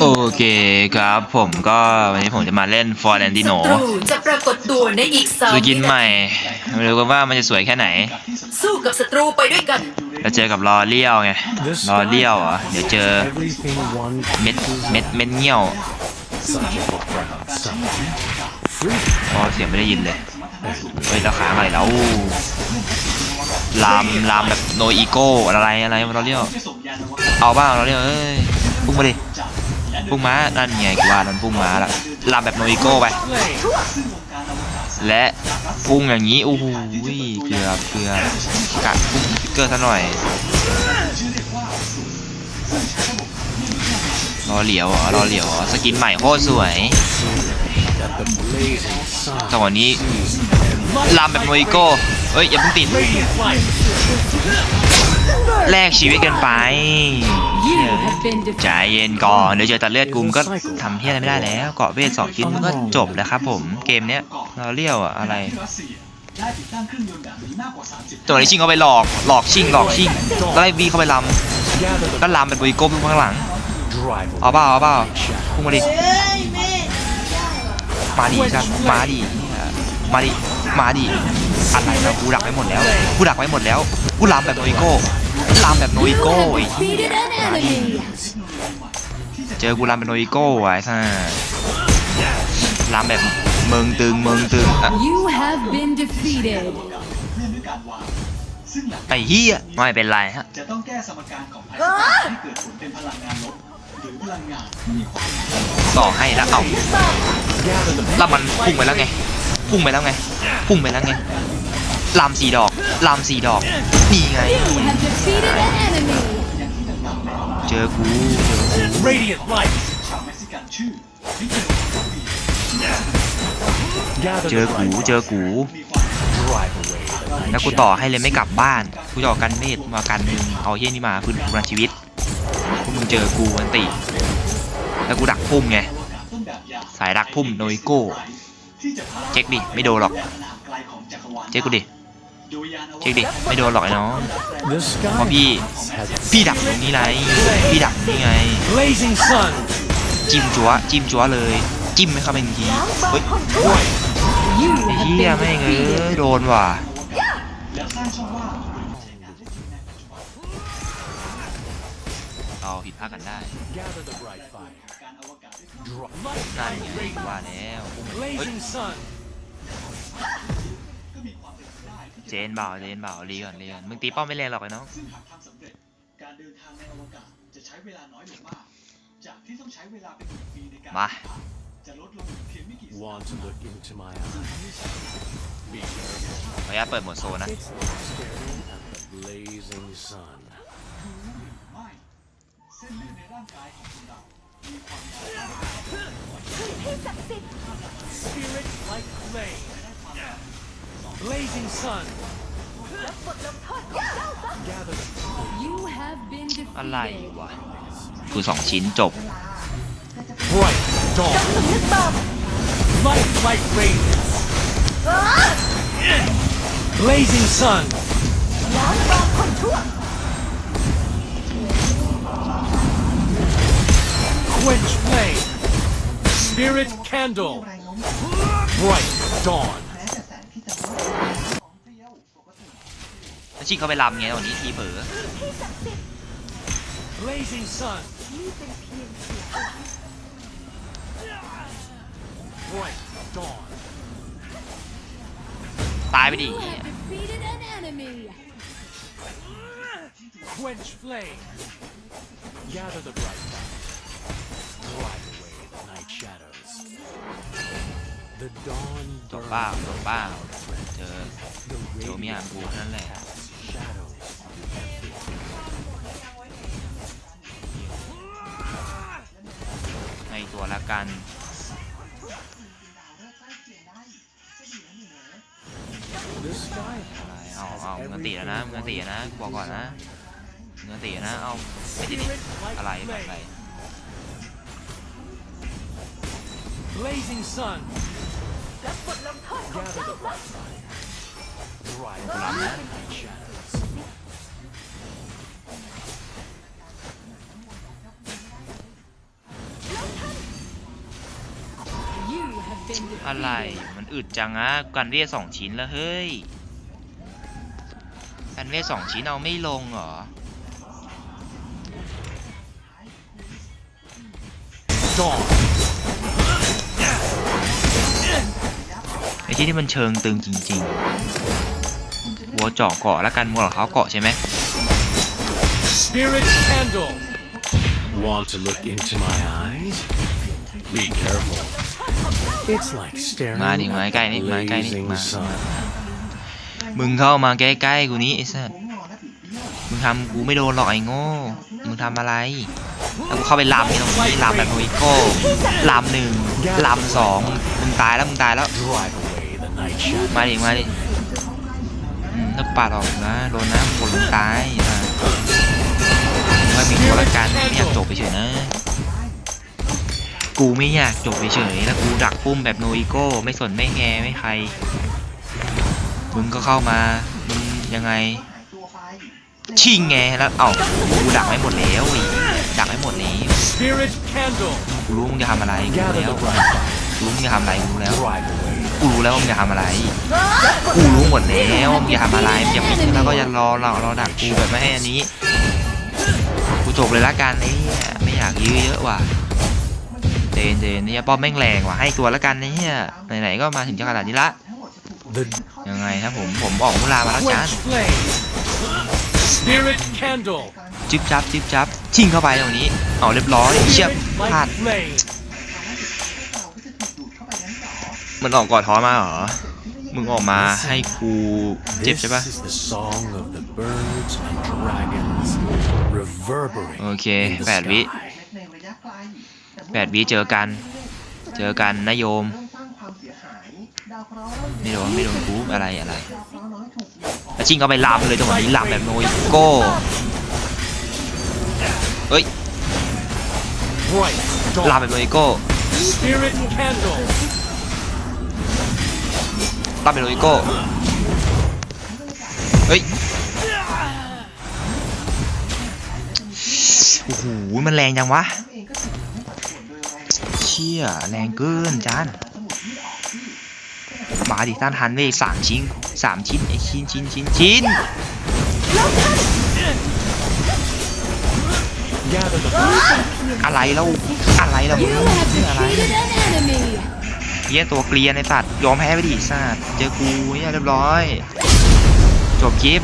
โอเคครับผมก็วันนี้ผมจะมาเล่น For a n d i n o ศัตรูจะปรากฏตัวในอีกสามสกินใหม่ไม่รู้กันว่ามันจะสวยแค่ไหน สู้กับศัตรูไปด้วยกันเราเจอกับรอเลี้ยวไงรอเลี้ยวเหรอะเดี๋ยวเจอ Everything one เม็ดเม็ดเม็ดเงี้ยว such a profound something. Free พอเสียงไม่ได้ยินเลยเฮ้ยเราค้างอะไรแล้วลามลามแบบโนอีโก้อะไรอะไรรอเลี้ยวเอาบ้างรอเลี้ยวเอ้ยพุ่งมาดิ พุ่งม้านั่นไงกูว่ามันพุ่งม้าละลาแบบโนอีโก้ไป และพุ่งอย่างนี้โอ้โหเกือบเกือบกะพุ่งสติ๊กเกอร์ซะหน่อยรอเหลียวเหรอรอเหลียวเหรอสกินใหม่โคตรสวยจังหวะนี้ลามแบบโมอิโก้เอ้ยอย่าเพิ่งติด แลกชีวิตกันไป You have been ใจเย็นก่อนเดี๋ยวเจอตัดเลือดกูมก็ทำเฮียอะไรไม่ได้แล้วเกาะเวทสองชิ้นมันก็จบแล้วครับผมเกมเนี้ยเราเลี้ยวอะอะไรตัวนี้ชิงเขาไปหลอกหลอกชิงหลอกชิงแล้วไอ้วีเข้าไปล gather ำก็ลำเป็นโมอิโก้พุ่งข้างหลัง the drive เอาเปล่าเอาเปล่าพุ่งมาดิมาดิครับมาดิมาดิมาดิอะไรนะกูดักไว้หมดแล้วกูดักไว้หมดแล้วกูลามแบบโนอิโก้ ลามแบบโนอิโก้ไอ้เหี้ยมาดิเจอกูลามแบบโนอิโก้ไอ้ซ่าลามแบบเมืองตึงเมืองตึงอะ You have been defeated. ไอ้เหี้ยไม่เป็นไรฮะจะต้องแก้สมการของไอน์สไตน์ให้เกิดผลเป็นพลังงานลบหรือพลังงานที่มีความต่อให้แล้วเอา gather the แล้วมันพุ่งไปแล้วไง พุ่งไปแล้วไง พุ่งไปแล้วไง ลามสี่ดอกลามสี่ดอก นี่ไง You have defeated an enemy. เจอกู radiant light ชาวเม็กซิกันชื่อวิกเตอร์ gather เจอ the กู bright เจอกู drive away the night แล้วกูต่อให้เลยไม่กลับบ้าน กูจะออกกันเมธมากันมึงเอาเฮี้ยนี่มาฟื้นฟูพลังชีวิตพวกมึงเจอกูอันติแล้วกูดักพุ่มไงต้นแบบอย่างสายดักพุ่มโนอิโก้ที่จะพาเช็คดิ ไม่โดนหรอกขนาดไกลของจักรวาลเช็คกูดิโดยยานอว เช็คดิไม่โดนหรอกไอ้น้อง the เพราะ sky พี่ has พี่ดักตรงนี้ไรพี่ดักนี่ไง blazing sun จิ้มจัวจิ้มจัวเลย จิ้มไม่เข้าไปจริงๆเฮ้ย You ไอ้ have เหี้ย been แม่งเอ้ย defeated. โดนว่ะแล้วสร้างช่องว่างเราผิดพลาดกันได้ gather the bright fire การอวกาศได้ Dri- นั่นไงว่าแล้วเฮ้ย เป็นไปได้ที่เจนเบาเจนเบาลีก่อนลีก่อนมึงตีป้อมไม่แรงหรอกไอ้น้องซึ่งหากทำสำเร็จการเดินทางในอวกาศจะใช้เวลาน้อยลงมาก จากที่ต้องใช้เวลาเป็นหนึ่งปีในการมาจะลดลงเหลือเพียงไม่กี่สัปดา want ห์ to look into my eyes be ขออนุญาตเปิดโหมดโซนนะ it's like staring at the blazing sun ไม่เส้นเลือดในร่างกายของคนเรามีความยาว spirit like flame blazing sun gather the You have been อะไร defeated. วะกูสองชิ้นจบ bright dawn light like radiance blazing sun quench flame spirit candle bright dawn แล้ว ชิงเขาไปลำไงวันนี้ทีเผลอ blazing sun bright dawn ตายไปดิ You have defeated an enemy. quench flame gather the bright light drive away the night shadows the dawn จบเปล่า burns จบเปล่าเจอ the เจอเมีย radiant กูเท่านั่นแหละ shadows ในตัวละกัน the sky อะไรเอาเอาเงินตีแล้วนะเงินตีแล้วนะกูบอกก่อนนะเงินตีแล้วนะเอาไม่ติดดิ spirit like อะไรแบบอะไร flame blazing sun gather the bright light อะไร มันอึดจังอะกันเรียสองชิ้นแล้วเฮ้ยกันเรียสองชิ้นเอาไม่ลงเหรอจอไอ้ที่นี่มันเชิงตึงจริง ๆ วัวเจาะเกาะแล้วกันวัวกับเขาเกาะใช่ไหม Spirit candle. Want to look into my eyes? Be careful. It's like staring มาดิ at มาใกล้นี่ the มาใกล้นี่ blazing มา sun. มึงเข้ามาใกล้ๆกูนี้ไอ้สัสมึงทำกูไม่โดนหรอกไอ้โง่ มึงทำอะไร แล้วกูเข้าไปลำนี่ตรงนี้ลำแบบโนอิโก้ลำหนึ่งลำสองมึงตายแล้วมึงตายแล้ว Drive away the night shadow. มาดิมาดิ อืมถ้ากูปาดออกนะโดนนะผลมึงตายนะว่ามีตัวละกันไม่อยากจบไปเฉยนะ กูไม่อยากจบไปเฉยแล้วกูดักปุ้มแบบโนอิโก้ไม่สนไม่แคร์ไม่ใคร มึงก็เข้ามา มึงยังไง ชิงไงแล้วเอ้ากูดักไว้หมดแล้วอีดักไว้หมดแล้ว Spirit candle. กูรู้มึงจะทำอะไรกูรู้ Gather แล้ว the bright กูรู้มึงจะทำอะไรกูรู้แล้ว Drive away. กูรู้แล้วว่ามึงจะทำอะไร กูรู้หมดแล้วว่ามึงจะทำอะไรมึงจะปิดแล้วก็จะรอรอรอดักกูแบบไม่ให้อันนี้ กูจบเลยละกันไอ้เหี้ยไม่อยากยื้อเยอะว่ะเจนเจนเนี่ยป้อมแม่งแรงว่ะให้ตัวละกันไอ้เนี่ยไหนๆก็มาถึงจังหวัดนี้ละ The ยังไงครับผมผมออกมุลามาแล้วจ้า quench flame. Spirit candle. จิ๊บจับจิ๊บจับชิงเข้าไปตรงนี้เอาเรียบร้อยเชียบ Spirit พลาด มันออกกอดท้อมาเหรอ มึงออกมาให้กูเจ็บ This ใช่ปะ is the song of the birds and dragons โอ reverberating เค in the แปดวิ sky. แปดวิเจอกัน เจอกันนะโยม ไม่โดนไม่โดนกูอะไรอะไรแล้วชิงเข้าไปลามเลยจังหวะนี้ลามแบบโนยโก้เอ้ย Bright ลาม dawn. แบบโนยโก้ Spirit candle. ลามแบบโนยโก้เฮ้ยโอ้โหมันแรงจังวะเชี่ยแรงเกินจานมาดิต้านทันเว้ยสามชิ้นสามชิ้นไอชิ้นชิ้นชิ้นชิ้นอะไรแล้วอะไรแล้วมึงอะไร เหี้ยตัวเกลียนในสัตว์ยอมแพ้ไปดิสัตว์เจอกูเนี่ยเรียบร้อย จบคลิป